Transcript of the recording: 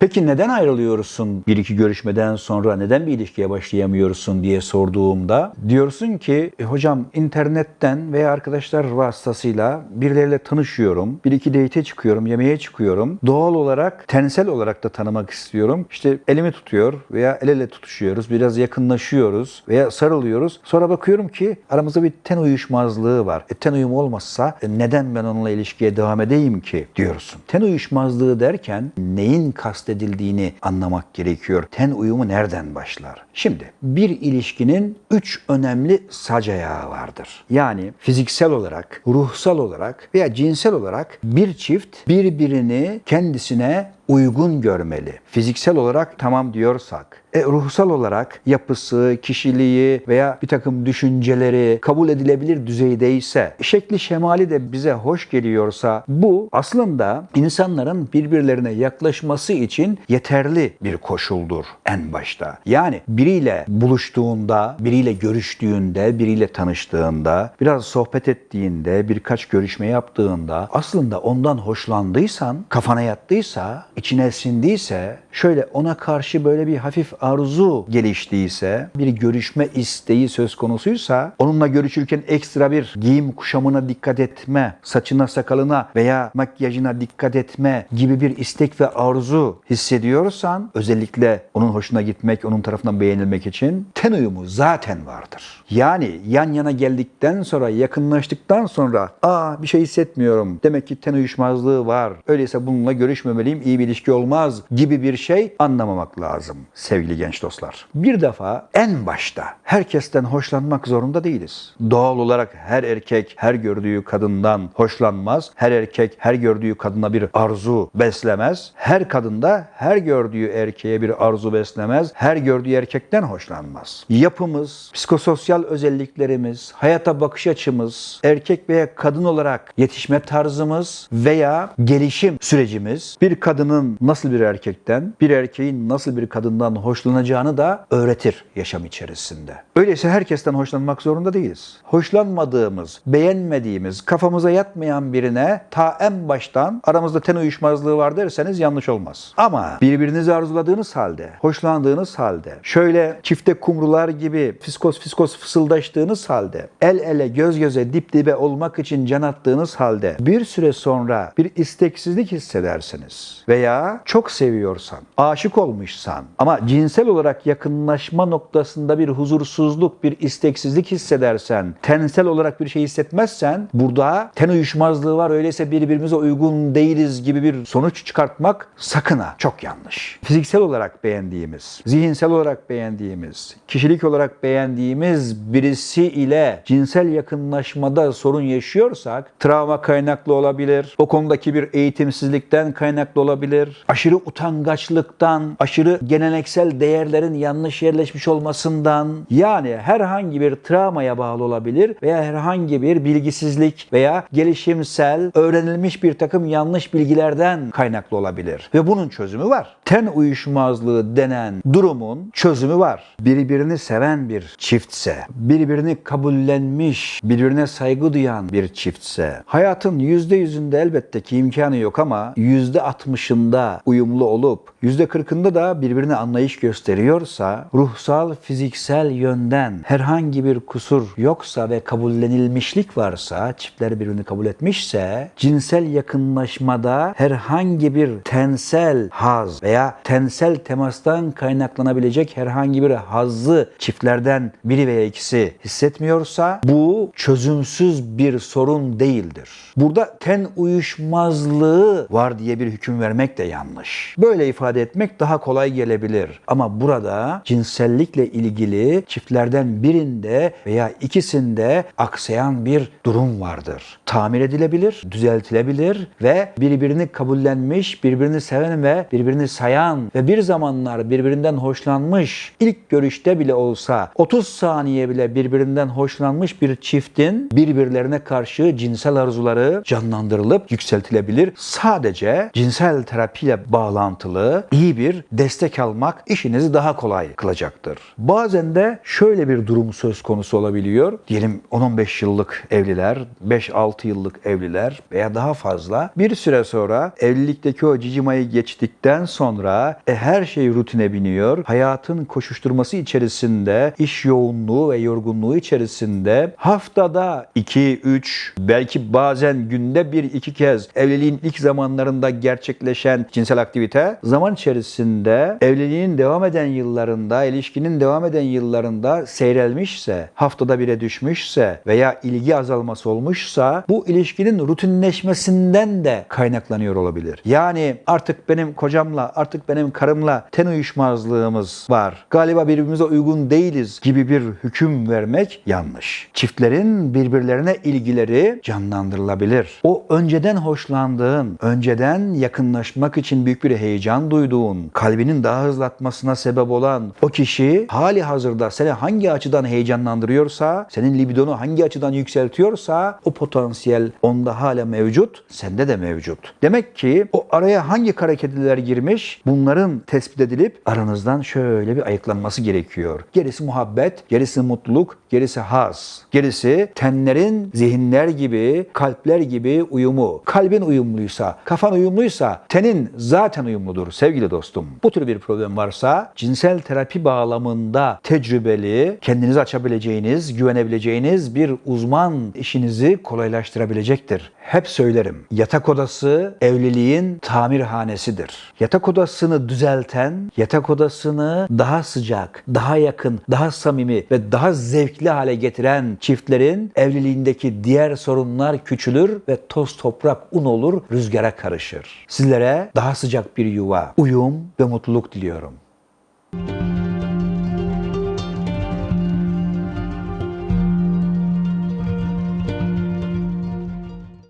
Peki neden ayrılıyorsun bir iki görüşmeden sonra neden bir ilişkiye başlayamıyorsun diye sorduğumda diyorsun ki "E, hocam internetten veya arkadaşlar vasıtasıyla birileriyle tanışıyorum. Bir iki date çıkıyorum, yemeğe çıkıyorum. Doğal olarak, tensel olarak da tanımak istiyorum. İşte elimi tutuyor veya el ele tutuşuyoruz. Biraz yakınlaşıyoruz veya sarılıyoruz. Sonra bakıyorum ki aramızda bir ten uyuşmazlığı var. E, ten uyumu olmazsa e, neden ben onunla ilişkiye devam edeyim ki diyorsun. Ten uyuşmazlığı derken neyin kastedildiğini anlamak gerekiyor. Ten uyumu nereden başlar? Şimdi bir ilişkinin üç önemli sac ayağı vardır. Yani fiziksel olarak, ruhsal olarak veya cinsel olarak bir çift birbirini kendisine uygun görmeli. Fiziksel olarak tamam diyorsak, e, ruhsal olarak yapısı, kişiliği veya bir takım düşünceleri kabul edilebilir düzeydeyse, şekli şemali de bize hoş geliyorsa bu aslında insanların birbirlerine yaklaşması için yeterli bir koşuldur en başta. Yani biriyle buluştuğunda, biriyle görüştüğünde, biriyle tanıştığında, biraz sohbet ettiğinde, birkaç görüşme yaptığında aslında ondan hoşlandıysan, kafana yattıysa, içine sindiyse, şöyle ona karşı böyle bir hafif arzu geliştiyse, bir görüşme isteği söz konusuysa, onunla görüşürken ekstra bir giyim kuşamına dikkat etme, saçına sakalına veya makyajına dikkat etme gibi bir istek ve arzu hissediyorsan, özellikle onun hoşuna gitmek, onun tarafından beğenilmek için ten uyumu zaten vardır. Yani yan yana geldikten sonra, yakınlaştıktan sonra, aa bir şey hissetmiyorum, demek ki ten uyuşmazlığı var, öyleyse bununla görüşmemeliyim, iyi bir ilişki olmaz gibi bir şey anlamamak lazım sevgili genç dostlar. Bir defa en başta herkesten hoşlanmak zorunda değiliz. Doğal olarak her erkek her gördüğü kadından hoşlanmaz. Her erkek her gördüğü kadına bir arzu beslemez. Her kadın da her gördüğü erkeğe bir arzu beslemez. Her gördüğü erkekten hoşlanmaz. Yapımız, psikososyal özelliklerimiz, hayata bakış açımız, erkek veya kadın olarak yetişme tarzımız veya gelişim sürecimiz bir kadının nasıl bir erkekten, bir erkeğin nasıl bir kadından hoşlanacağını da öğretir yaşam içerisinde. Öyleyse herkesten hoşlanmak zorunda değiliz. Hoşlanmadığımız, beğenmediğimiz, kafamıza yatmayan birine ta en baştan aramızda ten uyuşmazlığı var derseniz yanlış olmaz. Ama birbirinizi arzuladığınız halde, hoşlandığınız halde, şöyle çifte kumrular gibi fiskos fiskos fısıldaştığınız halde, el ele göz göze dip dibe olmak için can attığınız halde bir süre sonra bir isteksizlik hissedersiniz veya çok seviyorsan, aşık olmuşsan ama cinsel olarak yakınlaşma noktasında bir huzursuzluk, bir isteksizlik hissedersen, tensel olarak bir şey hissetmezsen burada ten uyuşmazlığı var öyleyse birbirimize uygun değiliz gibi bir sonuç çıkartmak sakın ha çok yanlış. Fiziksel olarak beğendiğimiz, zihinsel olarak beğendiğimiz, kişilik olarak beğendiğimiz birisi ile cinsel yakınlaşmada sorun yaşıyorsak travma kaynaklı olabilir, o konudaki bir eğitimsizlikten kaynaklı olabilir, aşırı utangaçlıktan, aşırı geleneksel değerlerin yanlış yerleşmiş olmasından yani herhangi bir travmaya bağlı olabilir veya herhangi bir bilgisizlik veya gelişimsel öğrenilmiş bir takım yanlış bilgilerden kaynaklı olabilir. Ve bunun çözümü var. Ten uyuşmazlığı denen durumun çözümü var. Birbirini seven bir çiftse, birbirini kabullenmiş, birbirine saygı duyan bir çiftse, hayatın yüzde yüzünde elbette ki imkanı yok ama yüzde altmışında uyumlu olup yüzde kırkında da birbirine anlayış gösteriyorsa, ruhsal, fiziksel yönden herhangi bir kusur yoksa ve kabullenilmişlik varsa, çiftler birbirini kabul etmişse, cinsel yakınlaşmada herhangi bir tensel haz veya tensel temastan kaynaklanabilecek herhangi bir hazzı çiftlerden biri veya ikisi hissetmiyorsa bu çözümsüz bir sorun değildir. Burada ten uyuşmazlığı var diye bir hüküm vermek de yanlış. Böyle ifade etmek daha kolay gelebilir. Ama burada cinsellikle ilgili çiftlerden birinde veya ikisinde aksayan bir durum vardır. Tamir edilebilir, düzeltilebilir ve birbirini kabullenmiş, birbirini seven ve birbirini sayan ve bir zamanlar birbirinden hoşlanmış, ilk görüşte bile olsa 30 saniye bile birbirinden hoşlanmış bir çiftin birbirlerine karşı cinsel arzuları canlandırılıp yükseltilebilir. Sadece cinsel terapiyle bağlantılı iyi bir destek almak işinizi daha kolay kılacaktır. Bazen de şöyle bir durum söz konusu olabiliyor. Diyelim 10-15 yıllık evliler, 5-6 yıllık evliler veya daha fazla bir süre sonra evlilikteki o cicimayı geçtikten sonra e, her şey rutine biniyor. Hayatın koşuşturması içerisinde, iş yoğunluğu ve yorgunluğu içerisinde haftada 2-3 belki bazen günde bir iki kez evliliğin ilk zamanlarında gerçekleşen cinsel aktivite zaman içerisinde evliliğin devam eden yıllarında, ilişkinin devam eden yıllarında seyrelmişse, haftada bire düşmüşse veya ilgi azalması olmuşsa bu ilişkinin rutinleşmesinden de kaynaklanıyor olabilir. Yani artık benim kocamla, artık benim karımla ten uyuşmazlığımız var. Galiba birbirimize uygun değiliz gibi bir hüküm vermek yanlış. Çiftlerin birbirlerine ilgileri canlandırılabilir. O önceden hoşlandığın, önceden yakınlaşmak için büyük bir heyecan duyduğun, kalbinin daha hızlı atmasına sebep olan o kişi hali hazırda seni hangi açıdan heyecanlandırıyorsa, senin libidonu hangi açıdan yükseltiyorsa o potansiyel onda hala mevcut, sende de mevcut. Demek ki o araya hangi kara kediler girmiş bunların tespit edilip aranızdan şöyle bir ayıklanması gerekiyor. Gerisi muhabbet, gerisi mutluluk, gerisi haz. Gerisi tenlerin zihinler gibi, kalpler gibi uyumu. Kalbin uyumluysa, kafan uyumluysa tenin zaten uyumludur sevgili dostum. Bu tür bir problem varsa cinsel terapi bağlamında tecrübeli, kendinizi açabileceğiniz, güvenebileceğiniz bir uzman işinizi kolaylaştırabilecektir. Hep söylerim. Yatak odası evliliğin tamirhanesidir. Yatak odasını düzelten, yatak odasını daha sıcak, daha yakın, daha samimi ve daha zevkli hale getiren çiftlerin evliliğindeki diğer sorunlar küçülür ve toz toprak un olur, rüzgara karışır. Sizlere daha sıcak bir yuva, uyum ve mutluluk diliyorum.